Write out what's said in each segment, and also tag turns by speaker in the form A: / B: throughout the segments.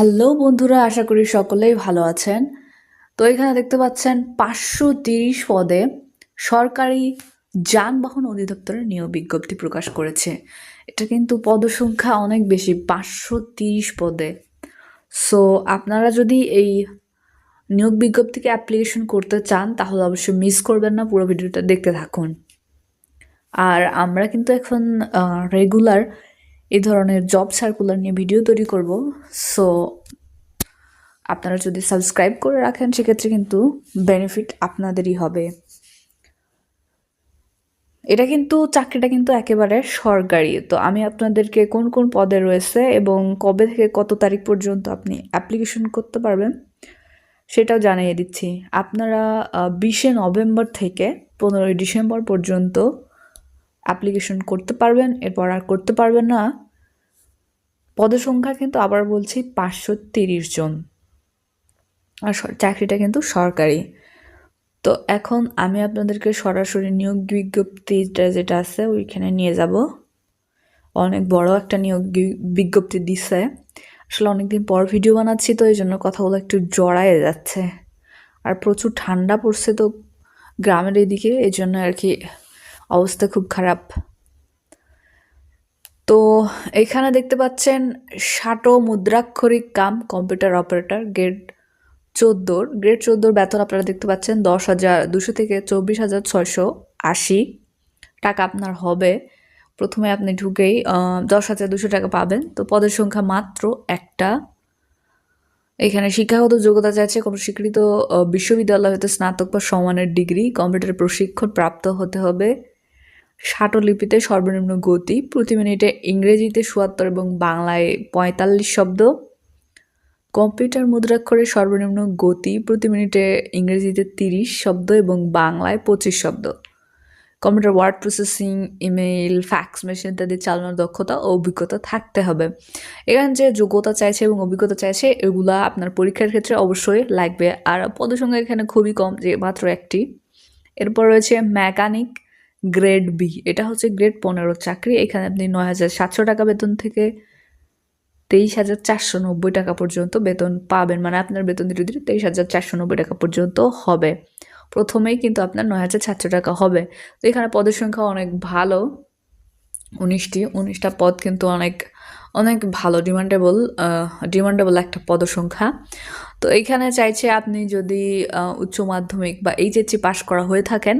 A: Hello বন্ধুরা, আশা করি সকলেই ভালো আছেন। তো এখানে দেখতে পাচ্ছেন পাঁচশো তিরিশ পদে সরকারি যানবাহন অধিদপ্তরের নিয়োগ বিজ্ঞপ্তি প্রকাশ করেছে। এটা কিন্তু পদসংখ্যা অনেক বেশি, পাঁচশো তিরিশ পদে। সো আপনারা যদি এই নিয়োগ বিজ্ঞপ্তিকে অ্যাপ্লিকেশন করতে চান, তাহলে অবশ্যই মিস করবেন না, পুরো ভিডিওটা দেখতে থাকুন। আর আমরা কিন্তু এখন রেগুলার এই ধরনের জব সার্কুলার নিয়ে ভিডিও তৈরি করব। সো আপনারা যদি সাবস্ক্রাইব করে রাখেন, সেক্ষেত্রে কিন্তু বেনিফিট আপনাদেরই হবে। এটা কিন্তু, চাকরিটা কিন্তু একেবারে সরকারি। তো আমি আপনাদেরকে কোন কোন পদে রয়েছে এবং কবে থেকে কত তারিখ পর্যন্ত আপনি অ্যাপ্লিকেশন করতে পারবেন, সেটাও জানিয়ে দিচ্ছি। আপনারা বিশে নভেম্বর থেকে পনেরোই ডিসেম্বর পর্যন্ত অ্যাপ্লিকেশন করতে পারবেন, এরপর আর করতে পারবেন না। পদের সংখ্যা কিন্তু আবার বলছি পাঁচশো তিরিশ জন। আর চাকরিটা কিন্তু সরকারি। তো এখন আমি আপনাদেরকে সরাসরি নিয়োগ বিজ্ঞপ্তিটা যেটা আছে ওইখানে নিয়ে যাব। অনেক বড় একটা নিয়োগ বিজ্ঞপ্তি দিছে। আসলে অনেকদিন পর ভিডিও বানাচ্ছি, তো এই জন্য কথাগুলো একটু জড়ায় যাচ্ছে। আর প্রচুর ঠান্ডা পড়ছে তো গ্রামের এদিকে এই জন্য আর কি অবস্থা খুব খারাপ। তো এখানে দেখতে পাচ্ছেন ষাটো মুদ্রাক্ষরিক কাম কম্পিউটার অপারেটর গ্রেড চোদ্দোর। গ্রেড চোদ্দোর বেতন আপনারা দেখতে পাচ্ছেন দশ হাজার দুশো থেকে চব্বিশ হাজার ছয়শো আশি টাকা আপনার হবে। প্রথমে আপনি ঢুকেই দশ হাজার দুশো টাকা পাবেন। তো পদের সংখ্যা মাত্র একটা। এখানে শিক্ষাগত যোগ্যতা চাইছে কোনো স্বীকৃত বিশ্ববিদ্যালয় হতে স্নাতক বা সমানের ডিগ্রি। কম্পিউটার প্রশিক্ষণ প্রাপ্ত হতে হবে। লিপিতে সর্বনিম্ন গতি, প্রতি মিনিটে ইংরেজিতে চুয়াত্তর এবং বাংলায় পঁয়তাল্লিশ শব্দ। কম্পিউটার মুদ্রাক্ষরে সর্বনিম্ন গতি, প্রতি মিনিটে ইংরেজিতে তিরিশ শব্দ এবং বাংলায় পঁচিশ শব্দ। Computer word processing, email, fax machine ইত্যাদি চালানোর দক্ষতা ও অভিজ্ঞতা থাকতে হবে। এখানে যে যোগ্যতা চাইছে এবং অভিজ্ঞতা চাইছে, এগুলা আপনার পরীক্ষার ক্ষেত্রে অবশ্যই লাগবে। আর পদসংখ্যা এখানে খুবই কম, যে মাত্র একটি। এরপর রয়েছে মেকানিক। গ্রেড বি এটা হচ্ছে গ্রেড পনেরো চাকরি। এখানে আপনি নয় হাজার সাতশো টাকা বেতন থেকে তেইশ হাজার চারশো নব্বই টাকা পর্যন্ত বেতন পাবেন। মানে আপনার বেতন ধীরে ধীরে তেইশ হাজার চারশো নব্বই টাকা পর্যন্ত হবে। প্রথমেই কিন্তু আপনার নয় হাজার সাতশো টাকা হবে। তো এখানে পদের সংখ্যা অনেক ভালো, উনিশটি। উনিশটা পদ কিন্তু অনেক অনেক ভালো ডিমান্ডেবল ডিমান্ডেবল একটা পদসংখ্যা। তো এইখানে চাইছে আপনি যদি উচ্চ মাধ্যমিক বা এইচএসসি পাশ করা হয়ে থাকেন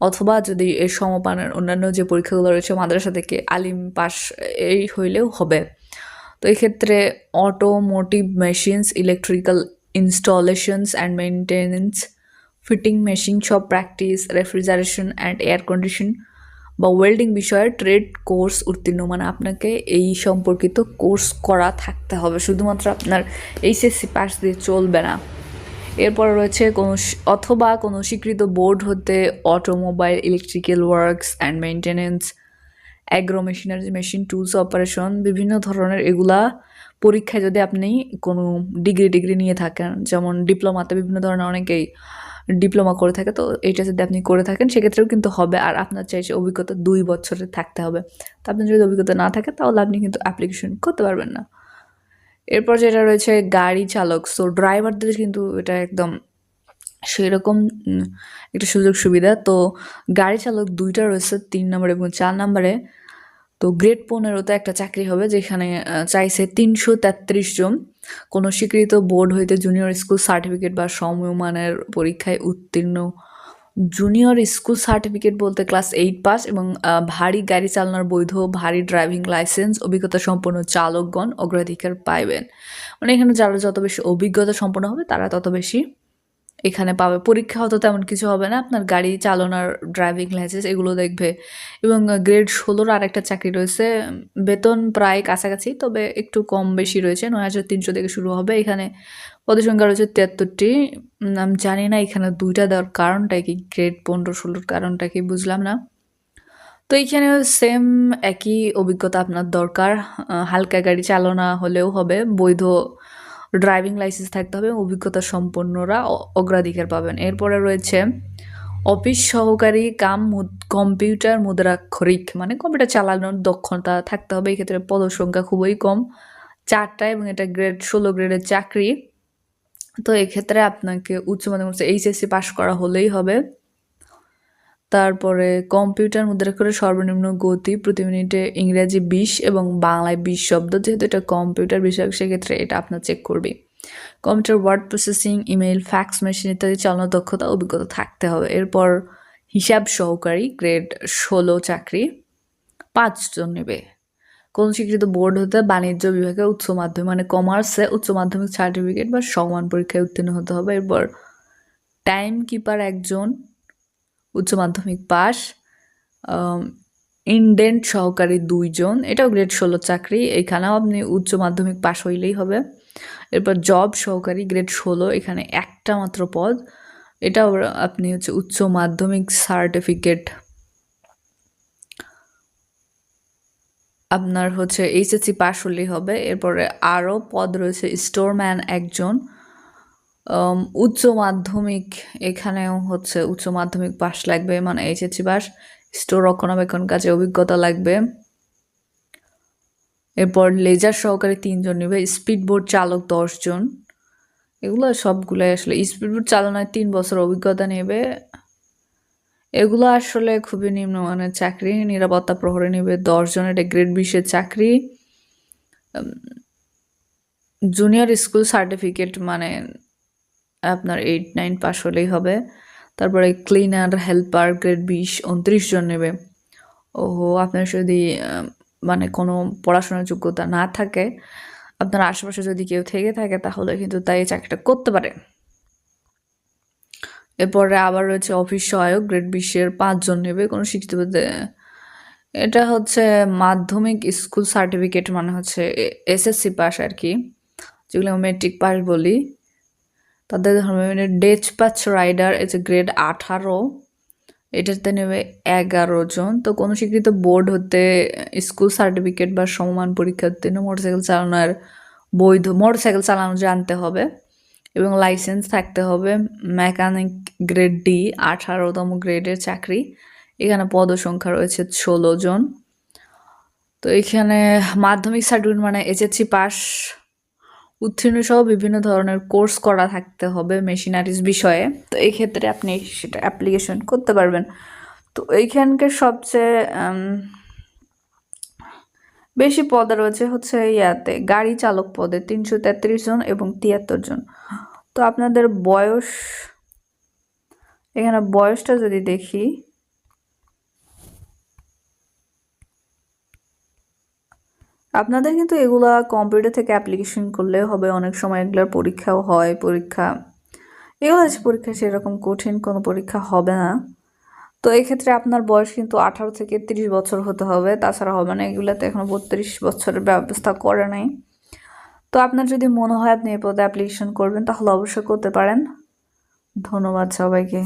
A: অথবা যদি এর সমপানের অন্যান্য যে পরীক্ষাগুলো রয়েছে, মাদ্রাসা থেকে আলিম পাস এই হইলেও হবে। তো এক্ষেত্রে automotive machines electrical installations and maintenance fitting machine সব practice refrigeration and air condition বা ওয়েল্ডিং বিষয়ে ট্রেড কোর্স উত্তীর্ণ। মানে আপনাকে এই সম্পর্কিত কোর্স করা থাকতে হবে। শুধুমাত্র আপনার এইচএসসি পাস দিয়ে চলবে না। এরপর রয়েছে কোনো অথবা কোনো স্বীকৃত বোর্ড হতে automobile, electrical works and maintenance agro machinery, machine tools, operation, বিভিন্ন ধরনের এগুলা পরীক্ষায় যদি আপনি কোনো ডিগ্রি ডিগ্রি নিয়ে থাকেন, যেমন ডিপ্লোমাতে বিভিন্ন ধরনের অনেকেই ডিপ্লোমা করে থাকে, তো এটা যদি আপনি করে থাকেন, সেক্ষেত্রেও কিন্তু হবে। আর আপনার চাইছে অভিজ্ঞতা দুই বছরের থাকতে হবে। তো আপনার যদি অভিজ্ঞতা না থাকে, তাহলে আপনি কিন্তু অ্যাপ্লিকেশন করতে পারবেন না। এরপর যেটা রয়েছে গাড়ি চালক সো ড্রাইভারদের কিন্তু এটা একদম সেরকম একটা সুযোগ সুবিধা। তো গাড়ি চালক দুইটা রয়েছে, তিন নম্বরে এবং চার নম্বরে। তো গ্রেড পনেরোতে একটা চাকরি হবে, যেখানে চাইছে তিনশো তেত্রিশ জন। কোনো স্বীকৃত বোর্ড হইতে জুনিয়র স্কুল সার্টিফিকেট বা সমমানের পরীক্ষায় উত্তীর্ণ জুনিয়র স্কুল সার্টিফিকেট বলতে ক্লাস এইট পাস এবং ভারী গাড়ি চালানোর বৈধ ভারী ড্রাইভিং লাইসেন্স অভিজ্ঞতা সম্পন্ন চালকগণ অগ্রাধিকার পাইবেন। মানে এখানে যারা যত বেশি অভিজ্ঞতা সম্পন্ন হবে, তারা তত বেশি এখানে পাবে। পরীক্ষা হতো তেমন কিছু হবে না। আপনার গাড়ি চালানোর ড্রাইভিং লাইসেন্স এগুলো দেখবে। এবং গ্রেড ষোলোর আরেকটা চাকরি রয়েছে। বেতন প্রায় কাছাকাছি, তবে একটু কম বেশি রয়েছে। নয় হাজার তিনশো থেকে শুরু হবে। এখানে পদের সংখ্যা রয়েছে তিয়াত্তরটি আমি জানি না এখানে দুইটা দেওয়ার কারণটা কি গ্রেড পনেরো ষোলোর কারণটা কি বুঝলাম না। তো এইখানে সেম একই অভিজ্ঞতা আপনার দরকার। হালকা গাড়ি চালনা হলেও হবে। বৈধ ড্রাইভিং লাইসেন্স থাকতে হবে অভিজ্ঞতা সম্পন্নরা অগ্রাধিকার পাবেন। এরপরে রয়েছে অফিস সহকারী কাম কম্পিউটার মুদ্রাক্ষরিক মানে কম্পিউটার চালানোর দক্ষতা থাকতে হবে। এক্ষেত্রে পদসংখ্যা খুবই কম, চারটা এবং এটা গ্রেড ষোলো গ্রেডের চাকরি। তো এক্ষেত্রে আপনাকে উচ্চ মাধ্যমিক এইচএসসি পাশ করা হলেই হবে। তারপরে কম্পিউটার মুদ্রাক্ষরে সর্বনিম্ন গতি প্রতি মিনিটে ইংরেজি বিশ এবং বাংলায় বিশ শব্দ, যেহেতু এটা কম্পিউটার বিষয়ক, সেক্ষেত্রে এটা আপনার চেক করবে। Computer word processing email fax machine ইত্যাদি চালানোর দক্ষতা, অভিজ্ঞতা থাকতে হবে। এরপর হিসাব সহকারী গ্রেড ষোলো চাকরি পাঁচজন নেবে। কোন স্বীকৃত বোর্ড হতে বাণিজ্য বিভাগে উচ্চ মাধ্যমিক মানে কমার্সে উচ্চ মাধ্যমিক সার্টিফিকেট বা সমান পরীক্ষায় উত্তীর্ণ হতে হবে। এরপর টাইম কিপার একজন উচ্চ মাধ্যমিক পাস ইন্ডেন্ট সহকারী দুইজন, এটাও গ্রেড ষোলো চাকরি, এখানেও আপনি উচ্চ মাধ্যমিক পাস হইলেই হবে। এরপর জব সহকারী গ্রেড ষোলো, এখানে একটা মাত্র পদ, এটাও আপনি হচ্ছে উচ্চ মাধ্যমিক সার্টিফিকেট আপনার হচ্ছে এইচএসসি পাস হলেই হবে, এরপরে আরও পদ রয়েছে স্টোরম্যান একজন উচ্চ মাধ্যমিক এখানেও হচ্ছে উচ্চ মাধ্যমিক পাস লাগবে মানে এইচএসসি পাস স্টোর রক্ষণাবেক্ষণ কাজে অভিজ্ঞতা লাগবে। এরপর লেজার সহকারে তিনজন নেবে স্পিড বোট চালক দশজন। এগুলো সবগুলোই আসলে স্পিড বোট চালনায় তিন বছর অভিজ্ঞতা নেবে। এগুলো আসলে খুবই নিম্নমানের চাকরি, নিরাপত্তা প্রহরে নেবে দশজন এটা গ্রেড বিশের চাকরি। জুনিয়র স্কুল সার্টিফিকেট মানে আপনার এইট নাইন পাস হলেই হবে। তারপরে ক্লিনার হেল্পার গ্রেড বিশ, উনত্রিশ জন নেবে। ওহো, আপনার যদি মানে কোনো পড়াশোনার যোগ্যতা না থাকে, আপনার আশেপাশে যদি কেউ থেকে থাকে, তাহলে কিন্তু তাই চাকরিটা করতে পারে। এরপরে আবার রয়েছে অফিস সহায়ক গ্রেড বিশের পাঁচজন নেবে কোনো শিক্ষিত এটা হচ্ছে মাধ্যমিক স্কুল সার্টিফিকেট মানে হচ্ছে এসএসসি পাস আর কি, যেগুলো মেট্রিক পাস বলি। তাদের ধর্মে ডেচপাচ রাইডার এতে গ্রেড আঠারো। এটাতে নেবে এগারো জন। তো কোনো স্বীকৃত বোর্ড হতে স্কুল সার্টিফিকেট বা সমমান পরীক্ষা উত্তীর্ণ মোটরসাইকেল চালানোর বৈধ মোটরসাইকেল চালানো জানতে হবে এবং লাইসেন্স থাকতে হবে মেকানিক গ্রেড ডি আঠারোতম গ্রেডের চাকরি। এখানে পদসংখ্যা রয়েছে ষোলো জন। তো এখানে মাধ্যমিক সার্টিফিকেট মানে এইচএসসি পাস উত্তীর্ণ সহ বিভিন্ন ধরনের কোর্স করা থাকতে হবে মেশিনারিজ বিষয়ে। তো এই ক্ষেত্রে আপনি সেটা অ্যাপ্লিকেশন করতে পারবেন। তো এইখানকার সবচেয়ে বেশি পদ রয়েছে হচ্ছে ইয়াতে। গাড়ি চালক পদে তিনশো তেত্রিশ জন এবং তিয়াত্তর জন। তো আপনাদের বয়স, এখানে বয়সটা যদি দেখি আপনাদের কিন্তু এগুলা কম্পিউটার থেকে অ্যাপ্লিকেশন করলে হবে, অনেক সময় এগুলার পরীক্ষাও হয়, পরীক্ষা, এগুলো আছে পরীক্ষা সেরকম কঠিন কোনো পরীক্ষা হবে না। তো এক্ষেত্রে আপনার বয়স কিন্তু আঠারো থেকে তিরিশ বছর হতে হবে, তাছাড়া হবে না, এগুলাতে এখনও বত্রিশ বছরের ব্যবস্থা করে নাই। তো আপনার যদি মনে হয় আপনি এ পদে অ্যাপ্লিকেশন করবেন, তাহলে অবশ্যই করতে পারেন। ধন্যবাদ সবাইকে।